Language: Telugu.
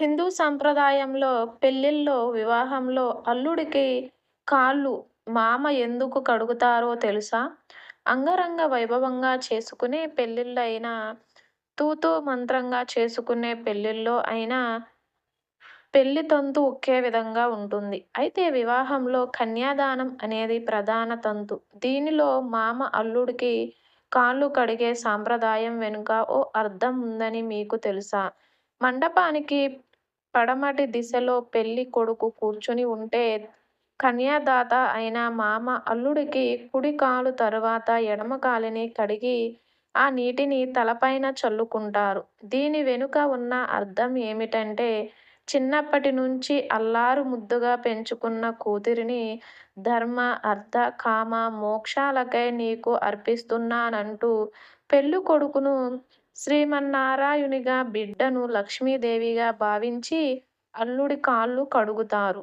హిందూ సంప్రదాయంలో పెళ్ళిళ్ళలో, వివాహంలో అల్లుడికి కాళ్ళు మామ ఎందుకు కడుగుతారో తెలుసా? అంగరంగ వైభవంగా చేసుకునే పెళ్ళిళ్ళు అయినా, తూతూ మంత్రంగా చేసుకునే పెళ్ళిళ్ళో అయినా పెళ్ళి తంతు ఒకే విధంగా ఉంటుంది. అయితే వివాహంలో కన్యాదానం అనేది ప్రధాన తంతు. దీనిలో మామ అల్లుడికి కాళ్ళు కడిగే సాంప్రదాయం వెనుక ఓ అర్థం ఉందని మీకు తెలుసా? మండపానికి పడమటి దిశలో పెళ్ళి కొడుకు కూర్చుని ఉంటే కన్యాదాత అయిన మామ అల్లుడికి కుడి కాలు తరువాత ఎడమ కాలిని కడిగి ఆ నీటిని తలపైన చల్లుకుంటారు. దీని వెనుక ఉన్న అర్థం ఏమిటంటే చిన్నప్పటి నుంచి అల్లారు ముద్దుగా పెంచుకున్న కూతురిని ధర్మ, అర్థ కామ మోక్షాలకై నీకు అర్పిస్తున్నానంటూ పెళ్ళికొడుకును శ్రీమన్నారాయణునిగా, బిడ్డను లక్ష్మీదేవిగా భావించి అల్లుడి కాళ్ళు కడుగుతారు.